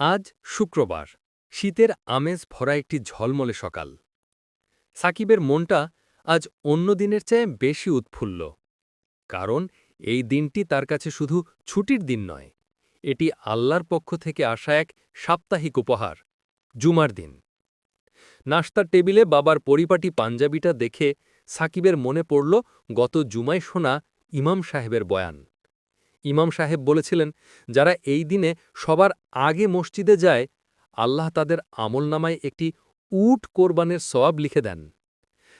আজ শুক্রবার। শীতের আমেজ ভরা একটি ঝলমলে সকাল। সাকিবের মনটা আজ অন্য দিনের চেয়ে বেশি উৎফুল্ল। কারণ এই দিনটি তার কাছে শুধু ছুটির দিন নয়, এটি আল্লাহর পক্ষ থেকে আসা এক সাপ্তাহিক উপহার, জুমার দিন। নাস্তার টেবিলে বাবার পরিপাটি পাঞ্জাবিটা দেখে সাকিবের মনে পড়ল, গত জুমায় শোনা ইমাম সাহেবের বয়ান। ইমাম সাহেব বলেছিলেন, যারা এই দিনে সবার আগে মসজিদে যায়, আল্লাহ তাদের আমলনামায় একটি উট কোরবানের সওয়াব লিখে দেন।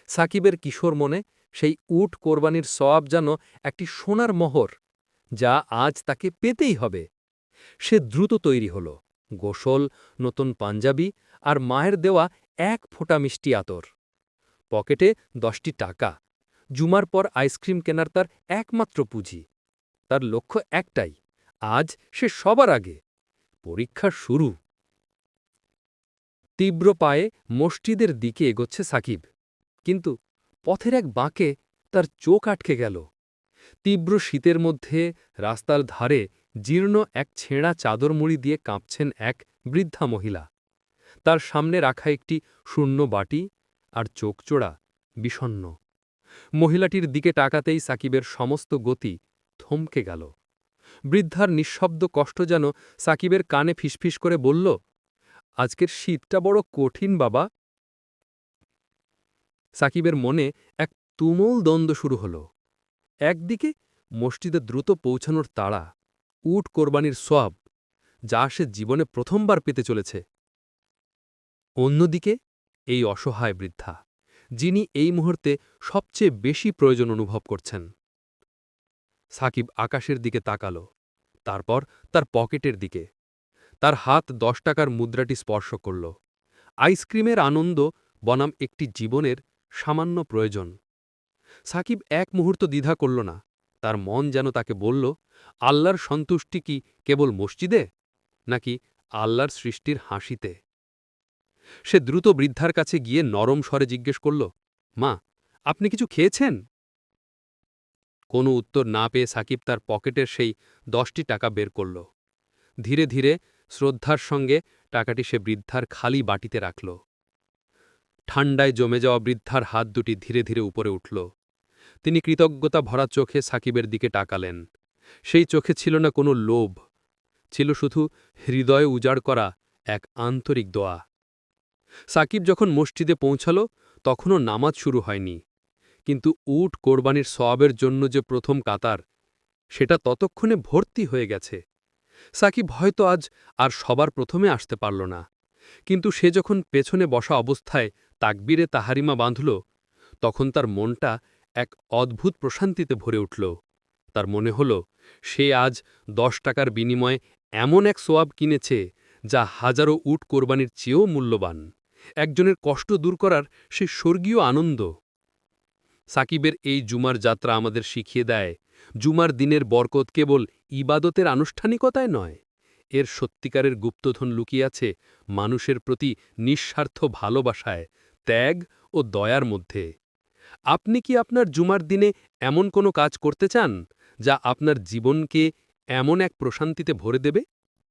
সাকিবের কিশোর মনে সেই উট কোরবানির সওয়াব যেন একটি সোনার মোহর, যা আজ তাকে পেতেই হবে। সে দ্রুত তৈরি হল, গোসল, নতুন পাঞ্জাবি আর মায়ের দেওয়া এক ফোঁটা মিষ্টি আতর। পকেটে দশটি টাকা, জুমার পর আইসক্রিম কেনার তার একমাত্র পুঁজি। তার লক্ষ্য একটাই, আজ সে সবার আগে। পরীক্ষা শুরু। তীব্র পায়ে মসজিদের দিকে এগোচ্ছে সাকিব। কিন্তু পথের এক বাঁকে তার চোখ আটকে গেল। তীব্র শীতের মধ্যে রাস্তার ধারে জীর্ণ এক ছেঁড়া চাদর মুড়ি দিয়ে কাঁপছেন এক বৃদ্ধা মহিলা। তার সামনে রাখা একটি শূন্য বাটি আর চোখচোড়া বিষণ্ন মহিলাটির দিকে টাকাতেই সাকিবের সমস্ত গতি থমকে গেল। বৃদ্ধার নিঃশব্দ কষ্ট যেন সাকিবের কানে ফিসফিস করে বলল, আজকের শীতটা বড় কঠিন, বাবা। সাকিবের মনে এক তুমুল দ্বন্দ্ব শুরু হল। একদিকে মসজিদে দ্রুত পৌঁছানোর তাড়া, উট কোরবানির সোয়াব যা সে জীবনে প্রথমবার পেতে চলেছে। অন্যদিকে এই অসহায় বৃদ্ধা, যিনি এই মুহূর্তে সবচেয়ে বেশি প্রয়োজন অনুভব করছেন। সাকিব আকাশের দিকে তাকাল, তারপর তার পকেটের দিকে। তার হাত দশ টাকার মুদ্রাটি স্পর্শ করল। আইসক্রিমের আনন্দ বনাম একটি জীবনের সামান্য প্রয়োজন। সাকিব এক মুহূর্ত দ্বিধা করল না। তার মন যেন তাকে বলল, আল্লাহর সন্তুষ্টি কি কেবল মসজিদে, নাকি আল্লাহর সৃষ্টির হাসিতে? সে দ্রুত বৃদ্ধার কাছে গিয়ে নরম স্বরে জিজ্ঞেস করল, মা, আপনি কিছু খেয়েছেন? কোনো উত্তর না পেয়ে সাকিব তার পকেটের সেই দশটি টাকা বের করল। ধীরে ধীরে শ্রদ্ধার সঙ্গে টাকাটি সে বৃদ্ধার খালি বাটিতে রাখল। ঠান্ডায় জমে যাওয়া বৃদ্ধার হাত দুটি ধীরে ধীরে উপরে উঠল। তিনি কৃতজ্ঞতা ভরা চোখে সাকিবের দিকে টাকালেন সেই চোখে ছিল না কোনো লোভ, ছিল শুধু হৃদয়ে উজাড় করা এক আন্তরিক দোয়া। সাকিব যখন মসজিদে পৌঁছাল, তখনও নামাজ শুরু হয়নি। কিন্তু উট কোরবানির সওয়াবের জন্য যে প্রথম কাতার, সেটা ততক্ষণে ভর্তি হয়ে গেছে। সাকিব হয়তো আজ আর সবার প্রথমে আসতে পারল না, কিন্তু সে যখন পেছনে বসা অবস্থায় তাকবীরে তাহারিমা বাঁধল, তখন তার মনটা এক অদ্ভুত প্রশান্তিতে ভরে উঠল। তার মনে হল, সে আজ দশ টাকার বিনিময়ে এমন এক সোয়াব কিনেছে, যা হাজারো উট কোরবানির চেয়েও মূল্যবান। একজনের কষ্ট দূর করার সে স্বর্গীয় আনন্দ। সাকিবের এই জুমার যাত্রা আমাদের শিখিয়ে দেয়, জুমার দিনের বরকত কেবল ইবাদতের আনুষ্ঠানিকতায় নয়, এর সত্যিকারের গুপ্তধন লুকিয়ে আছে মানুষের প্রতি নিঃস্বার্থ ভালোবাসায়, ত্যাগ ও দয়ার মধ্যে। আপনি কি আপনার জুমার দিনে এমন কোনো কাজ করতে চান, যা আপনার জীবনকে এমন এক প্রশান্তিতে ভরে দেবে?